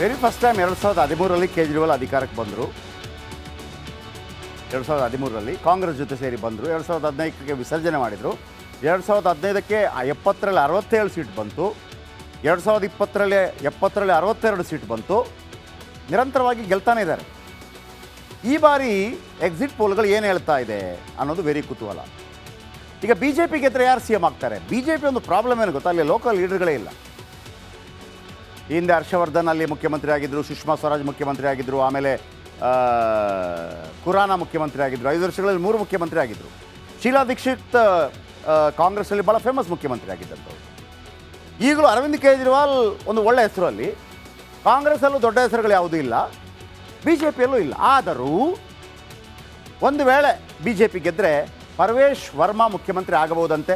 Very first time ಎರಡು ಸಾವಿರದ ಹದಿಮೂರರಲ್ಲಿ ಕೇಜ್ರಿವಾಲ್ ಅಧಿಕಾರಕ್ಕೆ ಬಂದರು. ಎರಡು ಸಾವಿರದ ಹದಿಮೂರರಲ್ಲಿ ಕಾಂಗ್ರೆಸ್ ಜೊತೆ ಸೇರಿ ಬಂದರು. ಎರಡು ಸಾವಿರದ ಹದಿನೈದಕ್ಕೆ ವಿಸರ್ಜನೆ ಮಾಡಿದರು. ಎರಡು ಸಾವಿರದ ಹದಿನೈದಕ್ಕೆ ಎಪ್ಪತ್ತರಲ್ಲಿ ಅರವತ್ತೇಳು ಸೀಟ್ ಬಂತು. ಎರಡು ಸಾವಿರದ ಇಪ್ಪತ್ತರಲ್ಲಿ ಎಪ್ಪತ್ತರಲ್ಲಿ ಅರವತ್ತೆರಡು ಸೀಟ್ ಬಂತು. ನಿರಂತರವಾಗಿ ಗೆಲ್ತಾನೆ ಇದ್ದಾರೆ. ಈ ಬಾರಿ ಎಕ್ಸಿಟ್ ಪೋಲ್ಗಳು ಏನು ಹೇಳ್ತಾ ಇದೆ ಅನ್ನೋದು ವೆರಿ ಕುತೂಹಲ. ಈಗ ಬಿ ಜೆ ಪಿ ಗೆದ್ರೆ ಯಾರು ಸಿ ಎಂ ಆಗ್ತಾರೆ? ಬಿ ಜೆ ಪಿ ಒಂದು ಪ್ರಾಬ್ಲಮ್ ಏನು ಗೊತ್ತಾ? ಅಲ್ಲಿ ಲೋಕಲ್ ಲೀಡರ್ಗಳೇ ಇಲ್ಲ. ಈ ಹಿಂದೆ ಹರ್ಷವರ್ಧನ್ ಅಲ್ಲಿ ಮುಖ್ಯಮಂತ್ರಿ ಆಗಿದ್ದರು ಸುಷ್ಮಾ ಸ್ವರಾಜ್ ಮುಖ್ಯಮಂತ್ರಿ ಆಗಿದ್ದರು ಆಮೇಲೆ ಖುರಾನ ಮುಖ್ಯಮಂತ್ರಿ ಆಗಿದ್ದರು ಐದು ವರ್ಷಗಳಲ್ಲಿ ಮೂರು ಮುಖ್ಯಮಂತ್ರಿ ಆಗಿದ್ದರು ಶೀಲಾ ದೀಕ್ಷಿತ್ ಕಾಂಗ್ರೆಸ್ಸಲ್ಲಿ ಭಾಳ ಫೇಮಸ್ ಮುಖ್ಯಮಂತ್ರಿ ಆಗಿದ್ದಂಥವ್ರು ಈಗಲೂ ಅರವಿಂದ್ ಕೇಜ್ರಿವಾಲ್ ಒಂದು ಒಳ್ಳೆ ಹೆಸರು ಅಲ್ಲಿ ಕಾಂಗ್ರೆಸ್ಸಲ್ಲೂ ದೊಡ್ಡ ಹೆಸರುಗಳು ಯಾವುದೂ ಇಲ್ಲ ಬಿ ಜೆ ಪಿಯಲ್ಲೂ ಇಲ್ಲ. ಆದರೂ, ಒಂದು ವೇಳೆ ಬಿ ಜೆ ಪಿ ಗೆದ್ದರೆ ಪರ್ವೇಶ್ ವರ್ಮಾ ಮುಖ್ಯಮಂತ್ರಿ ಆಗಬಹುದಂತೆ.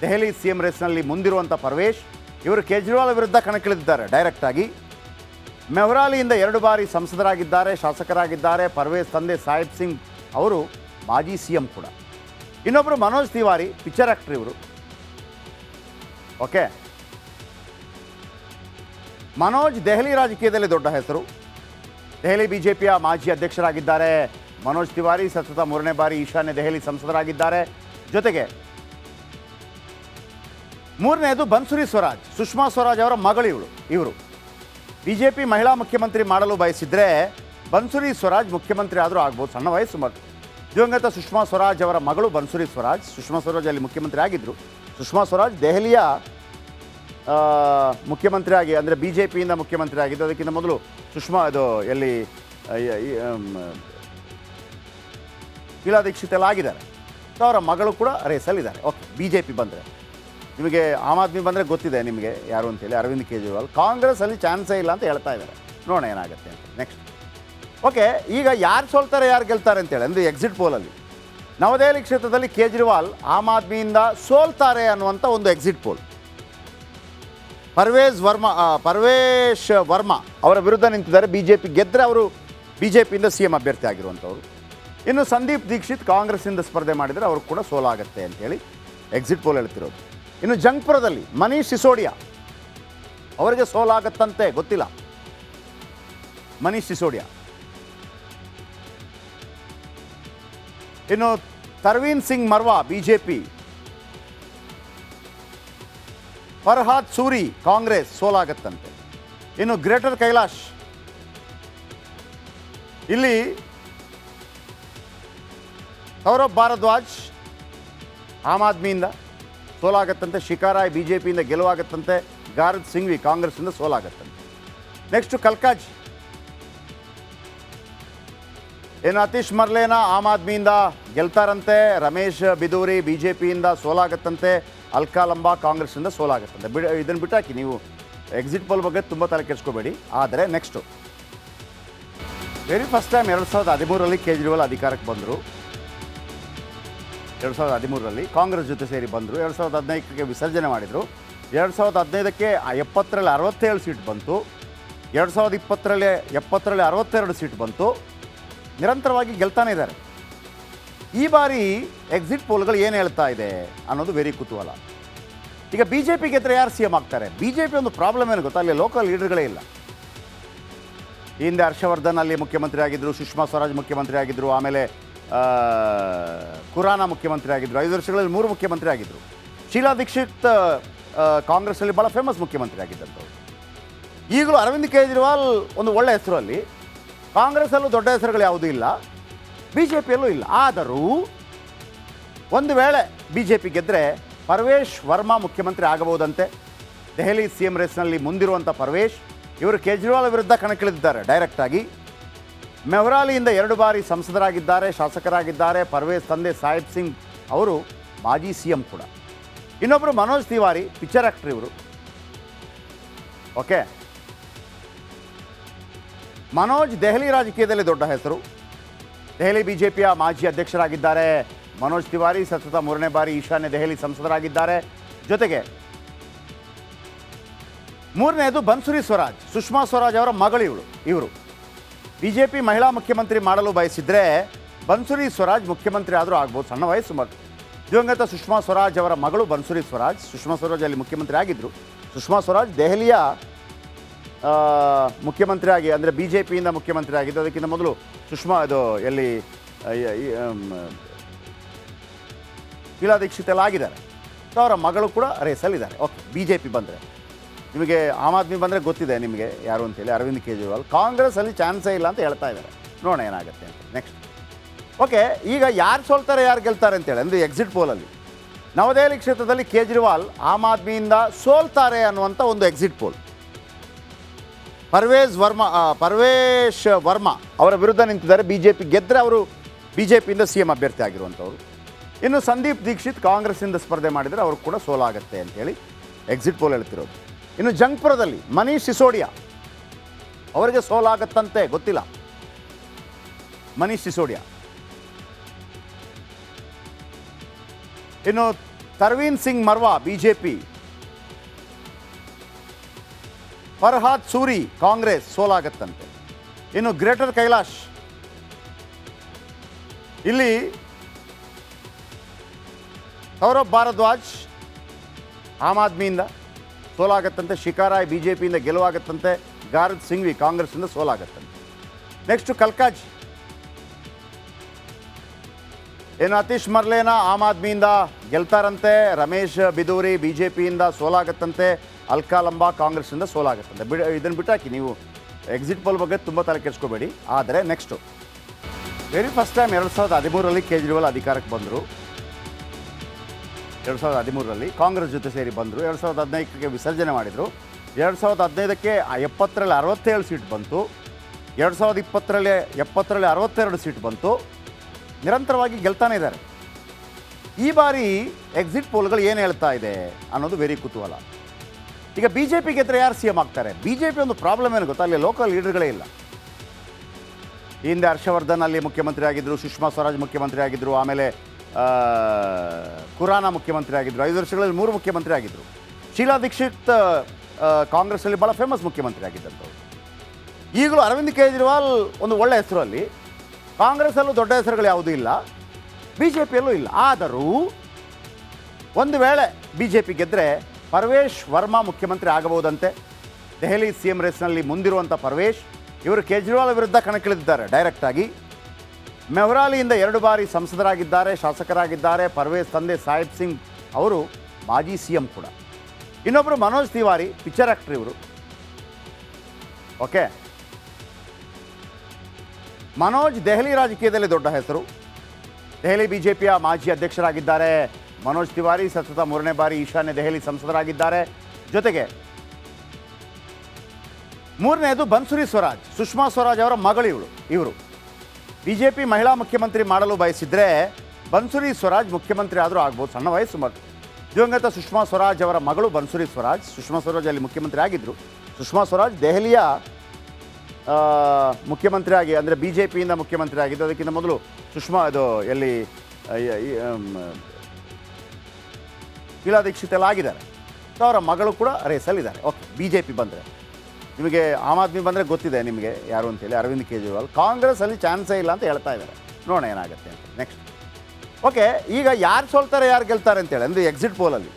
ದೆಹಲಿ ಸಿ ಎಂ ರೇಸ್ನಲ್ಲಿ ಮುಂದಿರುವಂಥ ಪರ್ವೇಶ್ ಇವರು ಕೇಜ್ರಿವಾಲ್ ವಿರುದ್ಧ ಕಣಕ್ಕಿಳಿದಿದ್ದಾರೆ. ಡೈರೆಕ್ಟಾಗಿ ಮೆಹ್ರಾಲಿಯಿಂದ ಎರಡು ಬಾರಿ ಸಂಸದರಾಗಿದ್ದಾರೆ, ಶಾಸಕರಾಗಿದ್ದಾರೆ, ಪರ್ವೇಸ್ ತಂದೆ ಸಾಹಿಬ್ ಸಿಂಗ್ ಅವರು ಮಾಜಿ ಸಿ ಎಂ ಕೂಡ. ಇನ್ನೊಬ್ಬರು ಮನೋಜ್ ತಿವಾರಿ, ಪಿಕ್ಚರ್ ಆ್ಯಕ್ಟ್ರ್ ಇವರು. ಓಕೆ ಮನೋಜ್ ದೆಹಲಿ ರಾಜಕೀಯದಲ್ಲಿ ದೊಡ್ಡ ಹೆಸರು. ದೆಹಲಿ ಬಿಜೆಪಿಯ ಮಾಜಿ ಅಧ್ಯಕ್ಷರಾಗಿದ್ದಾರೆ ಮನೋಜ್ ತಿವಾರಿ, ಸತತ ಮೂರನೇ ಬಾರಿ ಈಶಾನ್ಯ ದೆಹಲಿ ಸಂಸದರಾಗಿದ್ದಾರೆ. ಜೊತೆಗೆ ಮೂರನೇದು ಬನ್ಸುರಿ ಸ್ವರಾಜ್, ಸುಷ್ಮಾ ಸ್ವರಾಜ್ ಅವರ ಮಗಳು ಇವಳು, ಇವರು. ಪಿ ಮಹಿಳಾ ಮುಖ್ಯಮಂತ್ರಿ ಮಾಡಲು ಬಯಸಿದ್ರೆ ಬನ್ಸುರಿ ಸ್ವರಾಜ್ ಮುಖ್ಯಮಂತ್ರಿ ಆದರೂ ಆಗ್ಬೋದು, ಸಣ್ಣ ವಯಸ್ಸು ಮಗಳು ದಿವಂಗತ ಸುಷ್ಮಾ ಸ್ವರಾಜ್ ಅವರ ಮಗಳು ಬನ್ಸುರಿ ಸ್ವರಾಜ್, ಸುಷ್ಮಾ ಸ್ವರಾಜ್ ಅಲ್ಲಿ ಮುಖ್ಯಮಂತ್ರಿ ಆಗಿದ್ದರು ಸುಷ್ಮಾ ಸ್ವರಾಜ್ ದೆಹಲಿಯ ಮುಖ್ಯಮಂತ್ರಿ ಆಗಿ, ಅಂದರೆ ಬಿ ಜೆ ಪಿಯಿಂದ ಮುಖ್ಯಮಂತ್ರಿ ಆಗಿದ್ದು, ಅದಕ್ಕಿಂತ ಮೊದಲು ಸುಷ್ಮಾ ಅದು ಎಲ್ಲಿ ಶೀಲಾ ದೀಕ್ಷಿತ್ ಎಲ್ಲ ಆಗಿದ್ದಾರೆ. ಸೊ ಅವರ ಮಗಳು ಕೂಡ ರೇಸಲ್ಲಿದ್ದಾರೆ ಓಕೆ ಬಿ ಜೆ ಪಿ ಬಂದರೆ. ನಿಮಗೆ ಆಮ್ ಆದ್ಮಿ ಬಂದರೆ ಗೊತ್ತಿದೆ ನಿಮಗೆ ಯಾರು ಅಂತೇಳಿ, ಅರವಿಂದ್ ಕೇಜ್ರಿವಾಲ್. ಕಾಂಗ್ರೆಸ್ಸಲ್ಲಿ ಚಾನ್ಸೇ ಇಲ್ಲ ಅಂತ ಹೇಳ್ತಾ ಇದ್ದಾರೆ. ನೋಡೋಣ ಏನಾಗುತ್ತೆ ಅಂತ. ನೆಕ್ಸ್ಟ್ ಓಕೆ ಈಗ ಯಾರು ಸೋಲ್ತಾರೆ, ಯಾರು ಗೆಲ್ತಾರೆ ಅಂತೇಳಿ, ಅಂದರೆ ಎಕ್ಸಿಟ್ ಪೋಲಲ್ಲಿ ನವದೆಹಲಿ ಕ್ಷೇತ್ರದಲ್ಲಿ ಕೇಜ್ರಿವಾಲ್ ಆಮ್ ಆದ್ಮಿಯಿಂದ ಸೋಲ್ತಾರೆ ಅನ್ನುವಂಥ ಒಂದು ಎಕ್ಸಿಟ್ ಪೋಲ್ ಪರ್ವೇಜ್ ವರ್ಮಾ ಪರ್ವೇಶ್ ವರ್ಮಾ ಅವರ ವಿರುದ್ಧ ನಿಂತಿದ್ದಾರೆ. ಬಿ ಜೆ ಪಿ ಗೆದ್ದರೆ ಅವರು ಬಿ ಜೆ ಪಿಯಿಂದ ಸಿ ಎಂ ಅಭ್ಯರ್ಥಿ ಆಗಿರುವಂಥವ್ರು. ಇನ್ನು ಸಂದೀಪ್ ದೀಕ್ಷಿತ್ ಕಾಂಗ್ರೆಸ್ಸಿಂದ ಸ್ಪರ್ಧೆ ಮಾಡಿದರೆ ಅವರು ಕೂಡ ಸೋಲಾಗತ್ತೆ ಅಂತೇಳಿ ಎಕ್ಸಿಟ್ ಪೋಲ್ ಹೇಳ್ತಿರೋದು. ಇನ್ನು ಜಂಗ್ಪುರದಲ್ಲಿ ಮನೀಶ್ ಸಿಸೋಡಿಯಾ. ಅವರಿಗೆ ಸೋಲಾಗತ್ತಂತೆ ಗೊತ್ತಿಲ್ಲ. ಮನೀಶ್ ಸಿಸೋಡಿಯಾ. ಇನ್ನು ತರ್ವೀನ್ ಸಿಂಗ್ ಮರ್ವಾ, ಬಿಜೆಪಿ. ಫರ್ಹಾದ್ ಸೂರಿ, ಕಾಂಗ್ರೆಸ್ ಸೋಲಾಗತ್ತಂತೆ ಇನ್ನು ಗ್ರೇಟರ್ ಕೈಲಾಶ್. ಇಲ್ಲಿ ಸೌರಭ್ ಭಾರದ್ವಾಜ್, ಆಮ್ ಆದ್ಮಿಯಿಂದ. ಸೋಲಾಗತ್ತಂತೆ. ಶಿಕಾರಾಯ್ ಬಿ ಜೆ ಪಿಯಿಂದ ಗೆಲುವಾಗತ್ತಂತೆ. ಗಾರದ್ ಸಿಂಘ್ವಿ ಕಾಂಗ್ರೆಸ್ಸಿಂದ ಸೋಲಾಗತ್ತಂತೆ. ನೆಕ್ಸ್ಟು ಕಲ್ಕಾಜ್. ಏನು ಅತೀಶ್ ಮರ್ಲೇನ ಆಮ್ ಆದ್ಮಿಯಿಂದ ಗೆಲ್ತಾರಂತೆ. ರಮೇಶ್ ಬಿದೂರಿ ಬಿ ಜೆ ಪಿಯಿಂದ ಸೋಲಾಗತ್ತಂತೆ. ಅಲ್ಕಾ ಲಂಬಾ ಕಾಂಗ್ರೆಸ್ಸಿಂದ ಸೋಲಾಗತ್ತಂತೆ. ಬಿಡ, ಇದನ್ನು ಬಿಟ್ಟಾಕಿ ನೀವು ಎಕ್ಸಿಟ್ ಪೋಲ್ ಬಗ್ಗೆ ತುಂಬ ತಲೆ ಕೆಡಿಸ್ಕೋಬೇಡಿ. ಆದರೆ ನೆಕ್ಸ್ಟು ವೆರಿ ಫಸ್ಟ್ ಟೈಮ್ ಎರಡು ಸಾವಿರದ ಹದಿಮೂರರಲ್ಲಿ ಕೇಜ್ರಿವಾಲ್ ಅಧಿಕಾರಕ್ಕೆ ಬಂದರು. ಎರಡು ಸಾವಿರದ ಹದಿಮೂರರಲ್ಲಿ ಕಾಂಗ್ರೆಸ್ ಜೊತೆ ಸೇರಿ ಬಂದರು. ಎರಡು ಸಾವಿರದ ಹದಿನೈದಕ್ಕೆ ವಿಸರ್ಜನೆ ಮಾಡಿದರು. ಎರಡು ಸಾವಿರದ ಹದಿನೈದಕ್ಕೆ ಎಪ್ಪತ್ತರಲ್ಲಿ ಅರವತ್ತೇಳು ಸೀಟ್ ಬಂತು. ಎರಡು ಸಾವಿರದ ಇಪ್ಪತ್ತರಲ್ಲಿ ಎಪ್ಪತ್ತರಲ್ಲಿ ಅರವತ್ತೆರಡು ಸೀಟ್ ಬಂತು. ನಿರಂತರವಾಗಿ ಗೆಲ್ತಾನೆ ಇದ್ದಾರೆ. ಈ ಬಾರಿ ಎಕ್ಸಿಟ್ ಪೋಲ್ಗಳು ಏನು ಹೇಳ್ತಾ ಇದೆ ಅನ್ನೋದು ವೆರಿ ಕುತೂಹಲ. ಈಗ ಬಿ ಜೆ ಪಿಗೆ ಗೆದ್ದರೆ ಯಾರು ಸಿ ಎಂ ಆಗ್ತಾರೆ? ಬಿ ಜೆ ಪಿ ಒಂದು ಪ್ರಾಬ್ಲಮ್ ಏನು ಗೊತ್ತಾ? ಅಲ್ಲಿ ಲೋಕಲ್ ಲೀಡರ್ಗಳೇ ಇಲ್ಲ. ಹಿಂದೆ ಹರ್ಷವರ್ಧನ್ ಅಲ್ಲಿ ಮುಖ್ಯಮಂತ್ರಿ ಆಗಿದ್ದರು ಸುಷ್ಮಾ ಸ್ವರಾಜ್ ಮುಖ್ಯಮಂತ್ರಿ ಆಗಿದ್ದರು ಆಮೇಲೆ ಖುರಾನ ಮುಖ್ಯಮಂತ್ರಿ ಆಗಿದ್ದರು ಐದು ವರ್ಷಗಳಲ್ಲಿ ಮೂರು ಮುಖ್ಯಮಂತ್ರಿ ಆಗಿದ್ದರು ಶೀಲಾ ದೀಕ್ಷಿತ್ ಕಾಂಗ್ರೆಸ್ಸಲ್ಲಿ ಭಾಳ ಫೇಮಸ್ ಮುಖ್ಯಮಂತ್ರಿ ಆಗಿದ್ದಂಥವ್ರು ಈಗಲೂ ಅರವಿಂದ್ ಕೇಜ್ರಿವಾಲ್ ಒಂದು ಒಳ್ಳೆ ಹೆಸರು ಅಲ್ಲಿ ಕಾಂಗ್ರೆಸ್ಸಲ್ಲೂ ದೊಡ್ಡ ಹೆಸರುಗಳು ಯಾವುದೂ ಇಲ್ಲ ಬಿ ಜೆ ಪಿಯಲ್ಲೂ ಇಲ್ಲ. ಆದರೂ ಒಂದು ವೇಳೆ ಬಿ ಜೆ ಪಿ ಗೆದ್ದರೆ ಪರ್ವೇಶ್ ವರ್ಮಾ ಮುಖ್ಯಮಂತ್ರಿ ಆಗಬಹುದಂತೆ. ದೆಹಲಿ ಸಿ ಎಂ ರೇಸ್ನಲ್ಲಿ ಮುಂದಿರುವಂಥ ಪರ್ವೇಶ್, ಇವರು ಕೇಜ್ರಿವಾಲ್ ವಿರುದ್ಧ ಕಣಕ್ಕಿಳಿದಿದ್ದಾರೆ ಡೈರೆಕ್ಟಾಗಿ ಮೆಹ್ರಾಲಿಯಿಂದ ಎರಡು ಬಾರಿ ಸಂಸದರಾಗಿದ್ದಾರೆ, ಶಾಸಕರಾಗಿದ್ದಾರೆ. ಪರ್ವೇಜ್ ತಂದೆ ಸಾಹಿಬ್ ಸಿಂಗ್ ಅವರು ಮಾಜಿ ಸಿ ಎಂ ಕೂಡ. ಇನ್ನೊಬ್ಬರು ಮನೋಜ್ ತಿವಾರಿ, ಪಿಕ್ಚರ್ ಆ್ಯಕ್ಟ್ರಿ ಇವರು. ಓಕೆ. ಮನೋಜ್ ದೆಹಲಿ ರಾಜಕೀಯದಲ್ಲಿ ದೊಡ್ಡ ಹೆಸರು. ದೆಹಲಿ ಬಿಜೆಪಿಯ ಮಾಜಿ ಅಧ್ಯಕ್ಷರಾಗಿದ್ದಾರೆ. ಮನೋಜ್ ತಿವಾರಿ ಸತತ ಮೂರನೇ ಬಾರಿ ಈಶಾನ್ಯ ದೆಹಲಿ ಸಂಸದರಾಗಿದ್ದಾರೆ. ಜೊತೆಗೆ ಮೂರನೇದು ಬನ್ಸುರಿ ಸ್ವರಾಜ್, ಸುಷ್ಮಾ ಸ್ವರಾಜ್ ಅವರ ಮಗಳು ಇವಳು ಇವರು. ಬಿಜೆಪಿ ಮಹಿಳಾ ಮುಖ್ಯಮಂತ್ರಿ ಮಾಡಲು ಬಯಸಿದ್ರೆ ಬನ್ಸುರಿ ಸ್ವರಾಜ್ ಮುಖ್ಯಮಂತ್ರಿ ಆದರೂ ಆಗ್ಬೋದು. ಸಣ್ಣ ವಯಸ್ಸು ಮಗು. ದಿವಂಗತ ಸುಷ್ಮಾ ಸ್ವರಾಜ್ ಅವರ ಮಗಳು ಬನ್ಸುರಿ ಸ್ವರಾಜ್. ಸುಷ್ಮಾ ಸ್ವರಾಜ್ ಅಲ್ಲಿ ಮುಖ್ಯಮಂತ್ರಿ ಆಗಿದ್ದರು ಸುಷ್ಮಾ ಸ್ವರಾಜ್ ದೆಹಲಿಯ ಮುಖ್ಯಮಂತ್ರಿ ಆಗಿ, ಅಂದರೆ ಬಿ ಜೆ ಪಿಯಿಂದ ಮುಖ್ಯಮಂತ್ರಿ ಆಗಿದ್ದು. ಅದಕ್ಕಿಂತ ಮೊದಲು ಸುಷ್ಮಾ ಅದು ಎಲ್ಲಿ ಶೀಲಾ ದೀಕ್ಷಿತ್ ಎಲ್ಲ ಆಗಿದ್ದಾರೆ. ಸೊ ಅವರ ಮಗಳು ಕೂಡ ರೇಸಲ್ಲಿದ್ದಾರೆ ಓಕೆ ಬಿ ಜೆ ಪಿ ಬಂದರೆ. ನಿಮಗೆ ಆಮ್ ಆದ್ಮಿ ಬಂದರೆ ಗೊತ್ತಿದೆ ನಿಮಗೆ ಯಾರು ಅಂತೇಳಿ, ಅರವಿಂದ್ ಕೇಜ್ರಿವಾಲ್. ಕಾಂಗ್ರೆಸ್ಸಲ್ಲಿ ಚಾನ್ಸೇ ಇಲ್ಲ ಅಂತ ಹೇಳ್ತಾ ಇದ್ದಾರೆ. ನೋಡೋಣ ಏನಾಗುತ್ತೆ ಅಂತ. ನೆಕ್ಸ್ಟ್ ಓಕೆ ಈಗ ಯಾರು ಸೋಲ್ತಾರೆ, ಯಾರು ಗೆಲ್ತಾರೆ ಅಂತೇಳಿ, ಅಂದರೆ ಎಕ್ಸಿಟ್ ಪೋಲಲ್ಲಿ ನವದೆಹಲಿ ಕ್ಷೇತ್ರದಲ್ಲಿ ಕೇಜ್ರಿವಾಲ್ ಆಮ್ ಆದ್ಮಿಯಿಂದ ಸೋಲ್ತಾರೆ ಅನ್ನುವಂಥ ಒಂದು ಎಕ್ಸಿಟ್ ಪೋಲ್ ಪರ್ವೇಜ್ ವರ್ಮಾ ಪರ್ವೇಶ್ ವರ್ಮಾ ಅವರ ವಿರುದ್ಧ ನಿಂತಿದ್ದಾರೆ. ಬಿ ಜೆ ಪಿ ಗೆದ್ದರೆ ಅವರು ಬಿ ಜೆ ಪಿಯಿಂದ ಸಿ ಎಂ ಅಭ್ಯರ್ಥಿ ಆಗಿರುವಂಥವ್ರು ಇನ್ನು ಸಂದೀಪ್ ದೀಕ್ಷಿತ್ ಕಾಂಗ್ರೆಸ್ಸಿಂದ ಸ್ಪರ್ಧೆ ಮಾಡಿದರೆ ಅವರು ಕೂಡ ಸೋಲಾಗುತ್ತೆ ಅಂತೇಳಿ ಎಕ್ಸಿಟ್ ಪೋಲ್ ಹೇಳ್ತಿರೋದು. ಇನ್ನು ಜಂಗ್ಪುರದಲ್ಲಿ ಮನೀಶ್ ಸಿಸೋಡಿಯಾ. ಅವರಿಗೆ ಸೋಲಾಗತ್ತಂತೆ, ಗೊತ್ತಿಲ್ಲ. ಮನೀಶ್ ಸಿಸೋಡಿಯಾ. ಇನ್ನು ತರ್ವೀನ್ ಸಿಂಗ್ ಮರ್ವಾ, ಬಿಜೆಪಿ. ಫರ್ಹಾದ್ ಸೂರಿ, ಕಾಂಗ್ರೆಸ್ ಸೋಲಾಗತ್ತಂತೆ. ಇನ್ನು ಗ್ರೇಟರ್ ಕೈಲಾಶ್. ಇಲ್ಲಿ ಸೌರಭ್ ಭಾರದ್ವಾಜ್, ಆಮ್ ಆದ್ಮಿಯಿಂದ. ಸೋಲಾಗತ್ತಂತೆ ಶಿಕಾರಾಯ್ ಬಿ ಜೆ ಪಿಯಿಂದ ಗೆಲುವಾಗತ್ತಂತೆ, ಗಾರದ್ ಸಿಂಘ್ವಿ ಕಾಂಗ್ರೆಸ್ಸಿಂದ ಸೋಲಾಗತ್ತಂತೆ. ನೆಕ್ಸ್ಟು ಕಲ್ಕಾಜ್. ಏನು ಅತೀಶ್ ಮರ್ಲೇನ ಆಮ್ ಆದ್ಮಿಯಿಂದ ಗೆಲ್ತಾರಂತೆ, ರಮೇಶ್ ಬಿದೂರಿ ಬಿ ಜೆ ಪಿಯಿಂದ ಸೋಲಾಗತ್ತಂತೆ, ಅಲ್ಕಾ ಲಂಬಾ ಕಾಂಗ್ರೆಸ್ಸಿಂದ ಸೋಲಾಗತ್ತಂತೆ. ಬಿಡ, ಇದನ್ನು ಬಿಟ್ಟಾಕಿ ನೀವು ಎಕ್ಸಿಟ್ ಪೋಲ್ ಬಗ್ಗೆ ತುಂಬ ತಲೆ ಕೆಡಿಸ್ಕೋಬೇಡಿ. ಆದರೆ ನೆಕ್ಸ್ಟು ವೆರಿ ಫಸ್ಟ್ ಟೈಮ್ ಎರಡು ಸಾವಿರದ ಹದಿಮೂರರಲ್ಲಿ ಕೇಜ್ರಿವಾಲ್ ಅಧಿಕಾರಕ್ಕೆ ಬಂದರು. ಎರಡು ಸಾವಿರದ ಹದಿಮೂರರಲ್ಲಿ ಕಾಂಗ್ರೆಸ್ ಜೊತೆ ಸೇರಿ ಬಂದರು. ಎರಡು ಸಾವಿರದ ಹದಿನೈದಕ್ಕೆ ವಿಸರ್ಜನೆ ಮಾಡಿದರು. ಎರಡು ಸಾವಿರದ ಹದಿನೈದಕ್ಕೆ ಎಪ್ಪತ್ತರಲ್ಲಿ ಅರವತ್ತೇಳು ಸೀಟ್ ಬಂತು. ಎರಡು ಸಾವಿರದ ಇಪ್ಪತ್ತರಲ್ಲಿ ಎಪ್ಪತ್ತರಲ್ಲಿ ಅರವತ್ತೆರಡು ಸೀಟ್ ಬಂತು. ನಿರಂತರವಾಗಿ ಗೆಲ್ತಾನೆ ಇದ್ದಾರೆ. ಈ ಬಾರಿ ಎಕ್ಸಿಟ್ ಪೋಲ್ಗಳು ಏನು ಹೇಳ್ತಾ ಇದೆ ಅನ್ನೋದು ವೆರಿ ಕುತೂಹಲ. ಈಗ ಬಿ ಜೆ ಪಿ ಗೆದ್ರೆ ಯಾರು ಸಿ ಎಂ ಆಗ್ತಾರೆ? ಬಿ ಜೆ ಪಿ ಒಂದು ಪ್ರಾಬ್ಲಮ್ ಏನು ಗೊತ್ತಾ? ಅಲ್ಲಿ ಲೋಕಲ್ ಲೀಡರ್ಗಳೇ ಇಲ್ಲ. ಹಿಂದೆ ಹರ್ಷವರ್ಧನ್ ಅಲ್ಲಿ ಮುಖ್ಯಮಂತ್ರಿ ಆಗಿದ್ದರು ಸುಷ್ಮಾ ಸ್ವರಾಜ್ ಮುಖ್ಯಮಂತ್ರಿ ಆಗಿದ್ದರು ಆಮೇಲೆ ಖುರಾನ ಮುಖ್ಯಮಂತ್ರಿ ಆಗಿದ್ದರು ಐದು ವರ್ಷಗಳಲ್ಲಿ ಮೂರು ಮುಖ್ಯಮಂತ್ರಿ ಆಗಿದ್ದರು ಶೀಲಾ ದೀಕ್ಷಿತ್ ಕಾಂಗ್ರೆಸ್ಸಲ್ಲಿ ಭಾಳ ಫೇಮಸ್ ಮುಖ್ಯಮಂತ್ರಿ ಆಗಿದ್ದಂಥವ್ರು ಈಗಲೂ ಅರವಿಂದ್ ಕೇಜ್ರಿವಾಲ್ ಒಂದು ಒಳ್ಳೆ ಹೆಸರು ಅಲ್ಲಿ ಕಾಂಗ್ರೆಸ್ಸಲ್ಲೂ ದೊಡ್ಡ ಹೆಸರುಗಳು ಯಾವುದೂ ಇಲ್ಲ ಬಿ ಜೆ ಪಿಯಲ್ಲೂ ಇಲ್ಲ. ಆದರೂ ಒಂದು ವೇಳೆ ಬಿ ಜೆ ಪಿ ಗೆದ್ದರೆ ಪರ್ವೇಶ್ ವರ್ಮಾ ಮುಖ್ಯಮಂತ್ರಿ ಆಗಬಹುದಂತೆ. ದೆಹಲಿ ಸಿ ಎಂ ರೇಸ್ನಲ್ಲಿ ಮುಂದಿರುವಂಥ ಪರ್ವೇಶ್, ಇವರು ಕೇಜ್ರಿವಾಲ್ ವಿರುದ್ಧ ಕಣಕ್ಕಿಳಿದಿದ್ದಾರೆ ಡೈರೆಕ್ಟಾಗಿ. ಮೆಹ್ರಾಲಿಯಿಂದ ಎರಡು ಬಾರಿ ಸಂಸದರಾಗಿದ್ದಾರೆ, ಶಾಸಕರಾಗಿದ್ದಾರೆ. ಪರ್ವೇಜ್ ತಂದೆ ಸಾಹಿಬ್ ಸಿಂಗ್ ಅವರು ಮಾಜಿ ಸಿ ಎಂ ಕೂಡ. ಇನ್ನೊಬ್ಬರು ಮನೋಜ್ ತಿವಾರಿ, ಪಿಕ್ಚರ್ ಆ್ಯಕ್ಟರ್ ಇವರು. ಓಕೆ. ಮನೋಜ್ ದೆಹಲಿ ರಾಜಕೀಯದಲ್ಲಿ ದೊಡ್ಡ ಹೆಸರು. ದೆಹಲಿ ಬಿಜೆಪಿಯ ಮಾಜಿ ಅಧ್ಯಕ್ಷರಾಗಿದ್ದಾರೆ. ಮನೋಜ್ ತಿವಾರಿ ಸತತ ಮೂರನೇ ಬಾರಿ ಈಶಾನ್ಯ ದೆಹಲಿ ಸಂಸದರಾಗಿದ್ದಾರೆ. ಜೊತೆಗೆ ಮೂರನೇದು ಬನ್ಸುರಿ ಸ್ವರಾಜ್, ಸುಷ್ಮಾ ಸ್ವರಾಜ್ ಅವರ ಮಗಳು ಇವಳು, ಇವರು. ಬಿಜೆಪಿ ಮಹಿಳಾ ಮುಖ್ಯಮಂತ್ರಿ ಮಾಡಲು ಬಯಸಿದ್ರೆ ಬನ್ಸುರಿ ಸ್ವರಾಜ್ ಮುಖ್ಯಮಂತ್ರಿ ಆದರೂ ಆಗ್ಬೋದು. ಸಣ್ಣ ವಯಸ್ಸು ಮತ್ತು ದಿವಂಗತ ಸುಷ್ಮಾ ಸ್ವರಾಜ್ ಅವರ ಮಗಳು ಬನ್ಸುರಿ ಸ್ವರಾಜ್. ಸುಷ್ಮಾ ಸ್ವರಾಜ್ ಅಲ್ಲಿ ಮುಖ್ಯಮಂತ್ರಿ ಆಗಿದ್ದರು ಸುಷ್ಮಾ ಸ್ವರಾಜ್ ದೆಹಲಿಯ ಮುಖ್ಯಮಂತ್ರಿ ಆಗಿ, ಅಂದರೆ ಬಿ ಜೆ ಪಿಯಿಂದ ಮುಖ್ಯಮಂತ್ರಿ ಆಗಿದ್ದು. ಅದಕ್ಕಿಂತ ಮೊದಲು ಸುಷ್ಮಾ ಅದು ಎಲ್ಲಿ ಶೀಲಾ ದೀಕ್ಷಿತ್ ಎಲ್ಲ ಆಗಿದ್ದಾರೆ. ಸೊ ಅವರ ಮಗಳು ಕೂಡ ರೇಸಲ್ಲಿದ್ದಾರೆ ಓಕೆ ಬಿ ಜೆ ಪಿ ಬಂದರೆ. ನಿಮಗೆ ಆಮ್ ಆದ್ಮಿ ಬಂದರೆ ಗೊತ್ತಿದೆ ನಿಮಗೆ ಯಾರು ಅಂತೇಳಿ, ಅರವಿಂದ್ ಕೇಜ್ರಿವಾಲ್. ಕಾಂಗ್ರೆಸ್ಸಲ್ಲಿ ಚಾನ್ಸೇ ಇಲ್ಲ ಅಂತ ಹೇಳ್ತಾ ಇದ್ದಾರೆ. ನೋಡೋಣ ಏನಾಗುತ್ತೆ ಅಂತ. ನೆಕ್ಸ್ಟ್ ಓಕೆ ಈಗ ಯಾರು ಸೋಲ್ತಾರೆ, ಯಾರು ಗೆಲ್ತಾರೆ ಅಂತೇಳಿ, ಅಂದರೆ ಎಕ್ಸಿಟ್ ಪೋಲಲ್ಲಿ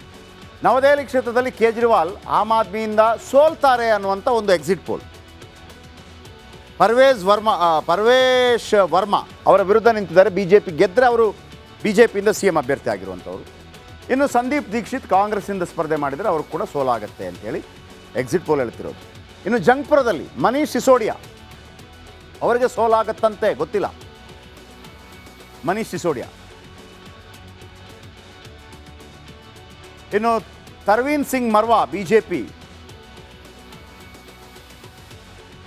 ನವದೆಹಲಿ ಕ್ಷೇತ್ರದಲ್ಲಿ ಕೇಜ್ರಿವಾಲ್ ಆಮ್ ಆದ್ಮಿಯಿಂದ ಸೋಲ್ತಾರೆ ಅನ್ನುವಂಥ ಒಂದು ಎಕ್ಸಿಟ್ ಪೋಲ್ ಪರ್ವೇಜ್ ವರ್ಮಾ ಪರ್ವೇಶ್ ವರ್ಮಾ ಅವರ ವಿರುದ್ಧ ನಿಂತಿದ್ದಾರೆ. ಬಿ ಜೆ ಪಿ ಗೆದ್ದರೆ ಅವರು ಬಿ ಜೆ ಪಿಯಿಂದ ಸಿ ಎಂ ಅಭ್ಯರ್ಥಿ ಆಗಿರುವಂಥವ್ರು. ಇನ್ನು ಸಂದೀಪ್ ದೀಕ್ಷಿತ್ ಕಾಂಗ್ರೆಸ್ಸಿಂದ ಸ್ಪರ್ಧೆ ಮಾಡಿದರೆ ಅವರು ಕೂಡ ಸೋಲಾಗತ್ತೆ ಅಂತೇಳಿ ಎಕ್ಸಿಟ್ ಪೋಲ್ ಹೇಳ್ತಿರೋದು. ಇನ್ನು ಜಂಗ್ಪುರದಲ್ಲಿ ಮನೀಶ್ ಸಿಸೋಡಿಯಾ. ಅವರಿಗೆ ಸೋಲಾಗತ್ತಂತೆ ಗೊತ್ತಿಲ್ಲ. ಮನೀಶ್ ಸಿಸೋಡಿಯಾ. ಇನ್ನು ತರ್ವೀನ್ ಸಿಂಗ್ ಮರ್ವಾ, ಬಿಜೆಪಿ.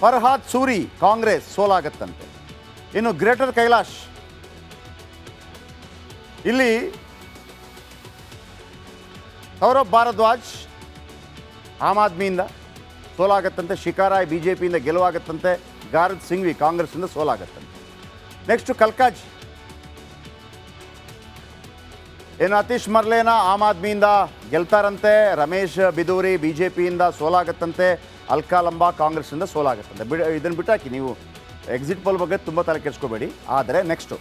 ಫರ್ಹಾದ್ ಸೂರಿ, ಕಾಂಗ್ರೆಸ್ ಸೋಲಾಗತ್ತಂತೆ ಇನ್ನು ಗ್ರೇಟರ್ ಕೈಲಾಶ್. ಇಲ್ಲಿ ಸೌರಭ್ ಭಾರದ್ವಾಜ್, ಆಮ್ ಆದ್ಮಿಯಿಂದ. ಸೋಲಾಗತ್ತಂತೆ. ಶಿಕಾರಾಯ್ ಬಿ ಜೆ ಪಿಯಿಂದ ಗೆಲುವಾಗತ್ತಂತೆ. ಗಾರದ್ ಸಿಂಘ್ವಿ ಕಾಂಗ್ರೆಸ್ಸಿಂದ ಸೋಲಾಗತ್ತಂತೆ. ನೆಕ್ಸ್ಟು ಕಲ್ಕಾಜ್. ಏನು ಅತೀಶ್ ಮರ್ಲೇನ ಆಮ್ ಆದ್ಮಿಯಿಂದ ಗೆಲ್ತಾರಂತೆ. ರಮೇಶ್ ಬಿದೂರಿ ಬಿ ಜೆ ಪಿಯಿಂದ ಸೋಲಾಗತ್ತಂತೆ. ಅಲ್ಕಾ ಲಂಬಾ ಕಾಂಗ್ರೆಸ್ಸಿಂದ ಸೋಲಾಗತ್ತಂತೆ. ಬಿಡ ಇದನ್ನು ಬಿಟ್ಟಾಕಿ ನೀವು ಎಕ್ಸಿಟ್ ಪೋಲ್ ಬಗ್ಗೆ ತುಂಬ ತಲೆ ಕೆಡಿಸ್ಕೋಬೇಡಿ. ಆದರೆ ನೆಕ್ಸ್ಟು